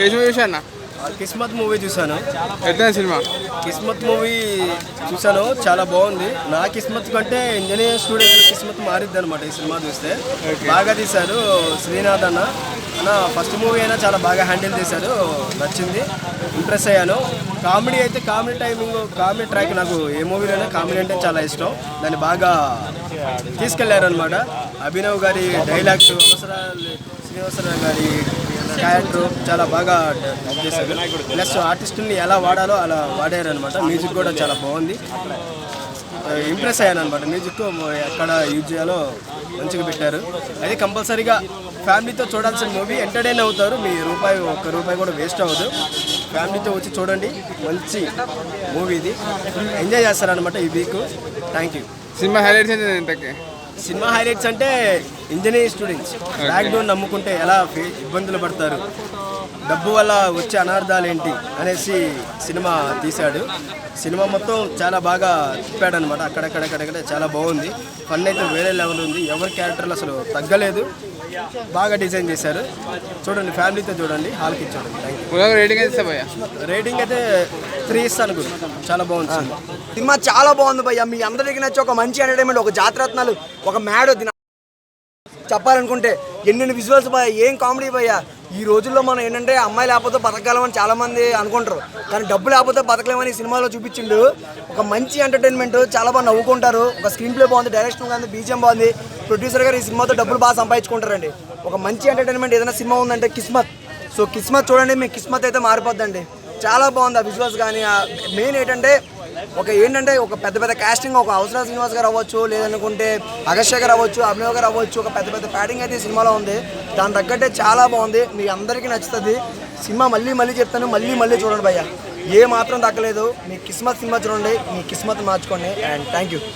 ఏ cinema కిస్మత్ movie చూశాను. ఎట్లా cinema? కిస్మత్ movie చూశాను చాలా బాగుంది. నా కిస్మత్ కంటే ఇంజనీర్ స్టూడెంట్ కిస్మత్ మారిద్ది అనమాట ఈ సినిమా చూస్తే. బాగా తీశారు శ్రీనాథ్ అన్న. అన్న ఫస్ట్ మూవీ అయినా చాలా బాగా హ్యాండిల్ చేశారు నచ్చింది. ఇంప్రెస్ అయ్యాను. కామెడీ అయితే కామెడీ టైమింగ్ కామెడీ ట్రాక్ నాకు ఏ మూవీలోనే కామెడీ అంటే చాలా ఇష్టం. దాన్ని బాగా తీసుకెళ్ళారనమాట అభినవ్ గారి డైలాగ్స్ అవసరాలు శ్రీనివాసరావు గారి క్యారెక్టర్ చాలా బాగా చేశారు. ప్లస్ ఆర్టిస్టుల్ని ఎలా వాడాలో అలా వాడారు అనమాట మ్యూజిక్ కూడా చాలా బాగుంది. ఇంప్రెస్ అయ్యాను అనమాట మ్యూజిక్ ఎక్కడ యూజ్ చేయాలో మంచిగా పెట్టారు. అది కంపల్సరీగా ఫ్యామిలీతో చూడాల్సిన మూవీ ఎంటర్టైన్ అవుతారు. మీ రూపాయి ఒక్క రూపాయి కూడా వేస్ట్ అవ్వదు. ఫ్యామిలీతో వచ్చి చూడండి. మంచి మూవీ ఇది. ఎంజాయ్ చేస్తారనమాట ఈ week thank you cinema highlights cinema highlights అంటే ఇంజనీరింగ్ స్టూడెంట్స్. లాక్డౌన్ నమ్ముకుంటే ఎలా ఇబ్బందులు పడతారు? డబ్బు వల్ల వచ్చే అనార్థాలు ఏంటి అనేసి సినిమా తీశాడు. సినిమా మొత్తం చాలా బాగా తిప్పాడు అనమాట అక్కడక్కడక్కడక్కడ చాలా బాగుంది. ఫన్ అయితే వేరే లెవెల్ ఉంది. ఎవరి క్యారెక్టర్లు అసలు తగ్గలేదు. బాగా డిజైన్ చేశారు. చూడండి ఫ్యామిలీతో చూడండి హాల్కి పునః రేటింగ్ అయితే రేటింగ్ అయితే త్రీ ఇస్తాను గురు చాలా బాగుంది సినిమా. చాలా బాగుంది భయ్య. మీ అందరికి నచ్చి ఒక మంచి ఎంటర్టైన్మెంట్ ఒక జాతరత్నాలు ఒక మ్యాడ్ చెప్పాలనుకుంటే ఎన్నెన్ని విజువల్స్ భయ ఏం కామెడీ భయ్య? ఈ రోజుల్లో మనం ఏంటంటే అమ్మాయి లేకపోతే బతకగలమని చాలామంది అనుకుంటారు. కానీ డబ్బు లేకపోతే బతకలేమని ఈ సినిమాలో చూపించిండు. ఒక మంచి ఎంటర్టైన్మెంట్ చాలా బాగా నవ్వుకుంటారు. ఒక స్క్రీన్ ప్లే బాగుంది డైరెక్షన్ బాగుంది బీజియం బాగుంది. ప్రొడ్యూసర్ గారు ఈ సినిమాతో డబ్బులు బాగా సంపాదించుకుంటారండి. ఒక మంచి ఎంటర్టైన్మెంట్ ఏదైనా సినిమా ఉందంటే కిస్మత్. సో కిస్మత్ చూడండి మీ కిస్మత్ అయితే మారిపోద్దండి. చాలా బాగుంది ఆ విజువల్స్ కానీ మెయిన్ ఏంటంటే ఒక ఏంటంటే ఒక పెద్ద పెద్ద కాస్టింగ్ ఒక అవసర శ్రీనివాస్ గారు అవ్వచ్చు లేదనుకుంటే అగస్య గారు అవ్వచ్చు అభినవ్ గారు అవ్వచ్చు ఒక పెద్ద పెద్ద ప్యాడింగ్ అయితే సినిమాలో ఉంది. దాని తగ్గట్టే చాలా బాగుంది. మీ అందరికీ నచ్చుతుంది. సినిమా మళ్ళీ మళ్ళీ చెప్తాను. మళ్ళీ మళ్ళీ చూడండి భయ్య. ఏ మాత్రం తగ్గలేదు. మీ కిస్మత్ సినిమా చూడండి. మీ కిస్మత్ మార్చుకోండి. And thank you.